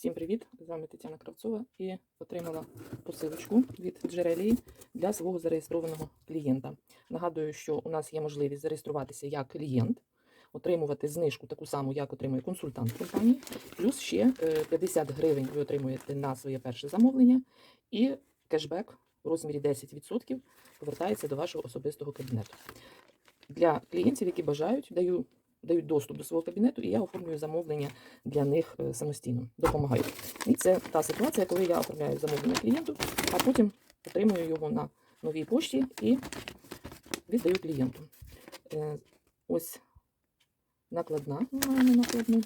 Всім привіт! З вами Тетяна Кравцова і отримала посилочку від Джерелії для свого зареєстрованого клієнта. Нагадую, що у нас є можливість зареєструватися як клієнт, отримувати знижку таку саму, як отримує консультант компанії, плюс ще е, 50 гривень ви отримуєте на своє перше замовлення, і кешбек у розмірі 10% повертається до вашого особистого кабінету. Для клієнтів, які бажають, даю дають доступ до свого кабінету, і я оформлюю замовлення для них е, самостійно, допомагаю. І це та ситуація, коли я оформляю замовлення клієнту, а потім отримую його на новій пошті і віддаю клієнту. Е, Ось накладна, маємо накладну.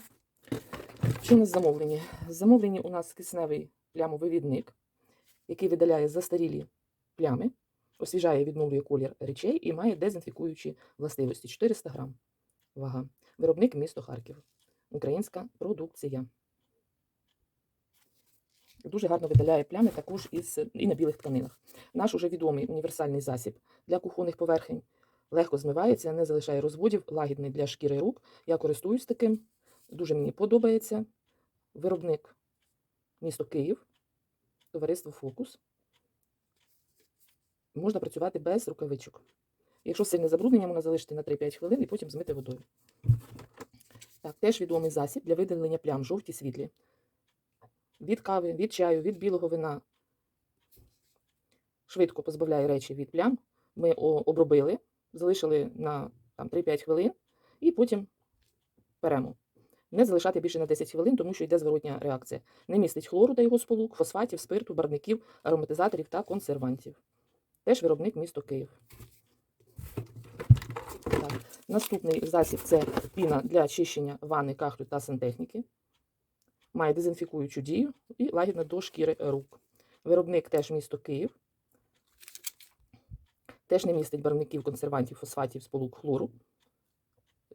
Що у нас замовлені? Замовлені у нас кисневий плямовивідник, який видаляє застарілі плями, освіжає відновлює колір речей і має дезінфікуючі властивості 400 грам. Вага. Виробник місто Харків. Українська продукція. Дуже гарно видаляє плями також із, і на білих тканинах. Наш уже відомий універсальний засіб для кухонних поверхень. Легко змивається, не залишає розводів, лагідний для шкіри рук. Я користуюсь таким. Дуже мені подобається. Виробник місто Київ, товариство Фокус. Можна працювати без рукавичок. Якщо сильне забруднення, можна залишити на 3-5 хвилин і потім змити водою. Так, теж відомий засіб для видалення плям жовті світлі. Від кави, від чаю, від білого вина. Швидко позбавляє речі від плям. Ми обробили, залишили на там, 3-5 хвилин і потім беремо. Не залишати більше на 10 хвилин, тому що йде зворотня реакція. Не містить хлору та його сполук, фосфатів, спирту, барвників, ароматизаторів та консервантів. Теж виробник місто Київ. Наступний засіб це піна для очищення ванни, кахлю та сантехніки. Має дезінфікуючу дію і лагідна до шкіри рук. Виробник теж місто Київ. Теж не містить барвників, консервантів, фосфатів, сполук хлору.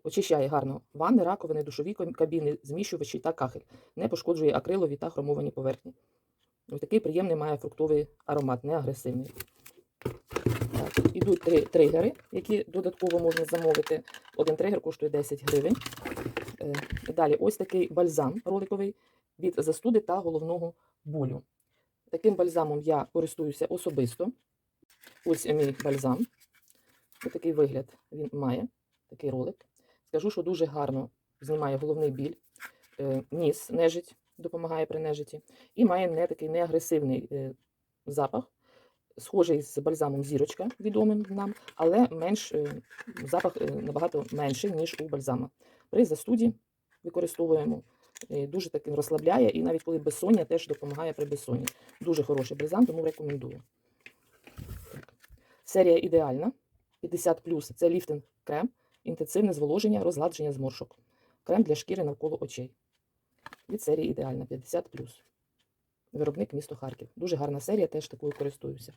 Очищає гарно ванни, раковини, душові кабіни, зміщувачі та кахель. Не пошкоджує акрилові та хромовані поверхні. Ось такий приємний має фруктовий аромат, не агресивний. Так, ідуть три тригери, які додатково можна замовити. Один тригер коштує 10 гривень. Е, Далі ось такий бальзам роликовий від застуди та головного болю. Таким бальзамом я користуюся особисто. Ось мій бальзам. Ось такий вигляд він має, такий ролик. Скажу, що дуже гарно знімає головний біль, е, ніс нежить, допомагає при нежиті, і має не такий неагресивний е, запах схожий з бальзамом зірочка, відомим нам, але менш, е, запах е, набагато менший, ніж у бальзама. При застуді використовуємо, е, дуже таким розслабляє, і навіть коли безсоння, теж допомагає при безсонні. Дуже хороший бальзам, тому рекомендую. Серія ідеальна. 50 це ліфтинг крем, інтенсивне зволоження, розгладження зморшок. Крем для шкіри навколо очей. Від серії ідеальна 50 Виробник місто Харків. Дуже гарна серія, теж такою користуюся.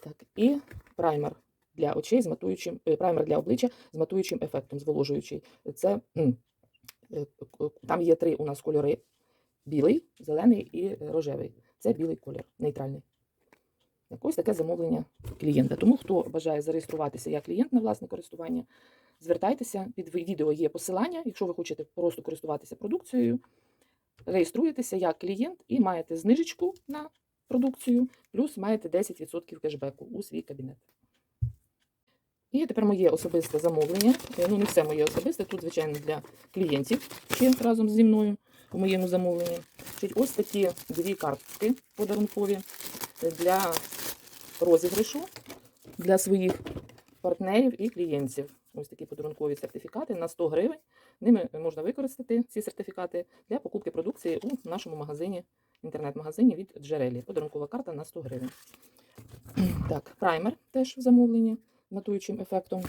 Так, і праймер для очей з матуючим, е, праймер для обличчя з матуючим ефектом, зволожуючий. Це е, там є три у нас кольори: білий, зелений і рожевий. Це білий колір, нейтральний. Так, ось таке замовлення клієнта. Тому хто бажає зареєструватися як клієнт на власне користування, звертайтеся. Під відео є посилання. Якщо ви хочете просто користуватися продукцією, реєструєтеся як клієнт і маєте знижечку на продукцію, плюс маєте 10% кешбеку у свій кабінет. І тепер моє особисте замовлення. Е, Ну, не все моє особисте, тут, звичайно, для клієнтів ще разом зі мною у моєму замовленні. Ось такі дві картки подарункові для розіграшу для своїх партнерів і клієнтів. Ось такі подарункові сертифікати на 100 гривень. Ними можна використати ці сертифікати для покупки продукції у нашому магазині, інтернет-магазині від Джерелі. Подарункова карта на 100 гривень. Так, праймер теж в замовленні матуючим ефектом.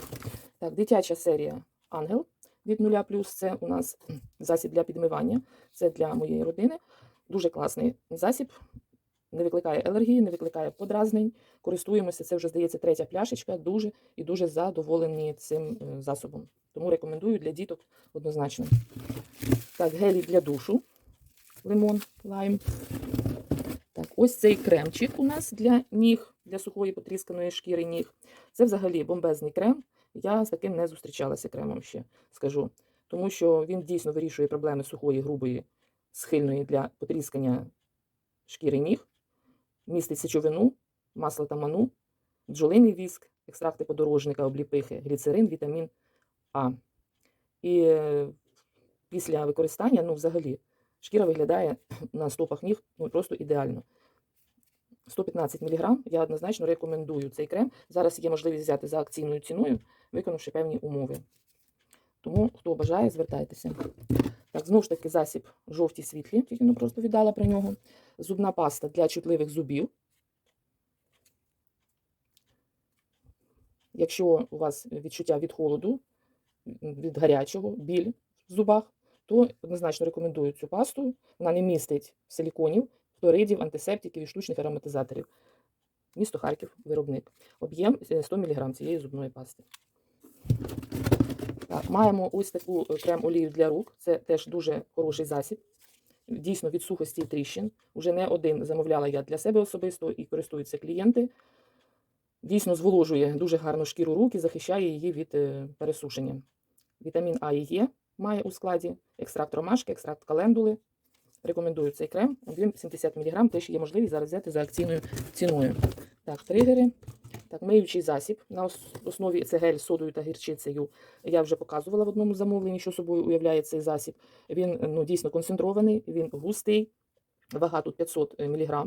Так, дитяча серія Ангел від 0 Це у нас засіб для підмивання. Це для моєї родини. Дуже класний засіб. Не викликає алергії, не викликає подразнень. Користуємося, це вже здається третя пляшечка. Дуже і дуже задоволені цим е, засобом. Тому рекомендую для діток однозначно. Так, гелі для душу. Лимон, лайм. Так, ось цей кремчик у нас для ніг, для сухої потрісканої шкіри ніг. Це взагалі бомбезний крем. Я з таким не зустрічалася кремом ще, скажу. Тому що він дійсно вирішує проблеми сухої грубої схильної для потріскання шкіри ніг, містить сечовину, масло таману, бджолиний віск, екстракти подорожника, обліпихи, гліцерин, вітамін А. І е, після використання, ну, взагалі, шкіра виглядає на стопах ніг ну, просто ідеально. 115 мг я однозначно рекомендую цей крем. Зараз є можливість взяти за акційною ціною, виконавши певні умови. Тому, хто бажає, звертайтеся. Так, знову ж таки, засіб жовті світлі, тільки ну, просто віддала про нього. Зубна паста для чутливих зубів. Якщо у вас відчуття від холоду, від гарячого, біль в зубах, то однозначно рекомендую цю пасту. Вона не містить силіконів, флоридів, антисептиків і штучних ароматизаторів. Місто Харків, виробник. Об'єм е, 100 мг цієї зубної пасти. Так, маємо ось таку е, крем-олію для рук. Це теж дуже хороший засіб. Дійсно, від сухості тріщин. Уже не один замовляла я для себе особисто і користуються клієнти. Дійсно зволожує дуже гарно шкіру рук і захищає її від е, пересушення. Вітамін А і Е має у складі екстракт ромашки, екстракт календули. Рекомендую цей крем. Об'єм 70 мг, теж є можливість зараз взяти за акційною ціною. Так, тригери. Так, миючий засіб на основі це гель з содою та гірчицею. Я вже показувала в одному замовленні, що собою уявляє цей засіб. Він ну, дійсно концентрований, він густий, вага тут 500 мг.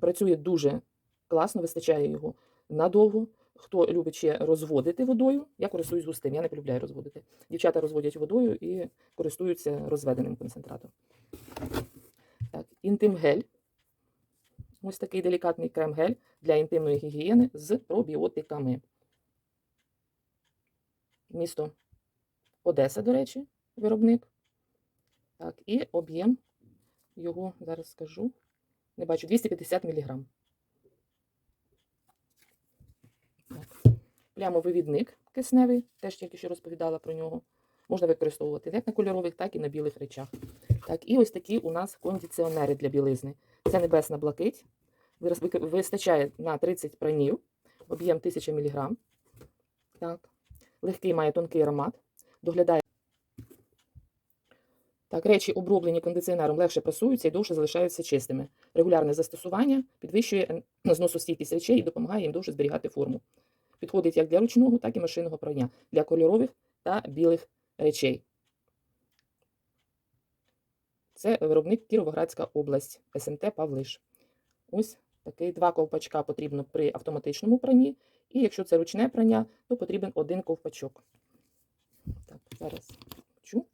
Працює дуже класно, вистачає його надовго. Хто любить ще розводити водою, я користуюсь густим, я не полюбляю розводити. Дівчата розводять водою і користуються розведеним концентратом. Так, інтим-гель. Ось такий делікатний крем-гель для інтимної гігієни з пробіотиками. Місто Одеса, до речі, виробник. Так, і об'єм його, зараз скажу, не бачу, 250 мг. Так. Плямовивідник кисневий, теж тільки що розповідала про нього. Можна використовувати як на кольорових, так і на білих речах. Так, і ось такі у нас кондиціонери для білизни. Це небесна блакить. Вистачає на 30 пранів, об'єм 1000 мг. Так. Легкий має тонкий аромат. Доглядає. Так, речі, оброблені кондиціонером, легше прасуються і довше залишаються чистими. Регулярне застосування підвищує зносостійкість речей і допомагає їм довше зберігати форму. Підходить як для ручного, так і машинного прання, для кольорових та білих речей. Це виробник Кіровоградська область, СМТ Павлиш. Ось такий два ковпачка потрібно при автоматичному пранні. І якщо це ручне прання, то потрібен один ковпачок. Так, зараз включу.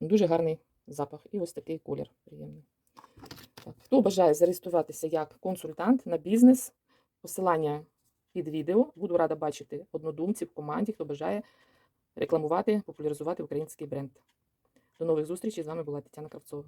Дуже гарний запах. І ось такий колір приємний. Так, хто бажає зареєструватися як консультант на бізнес, посилання під відео. Буду рада бачити однодумців в команді, хто бажає рекламувати, популяризувати український бренд. До нових зустрічей. З вами була Тетяна Кравцова.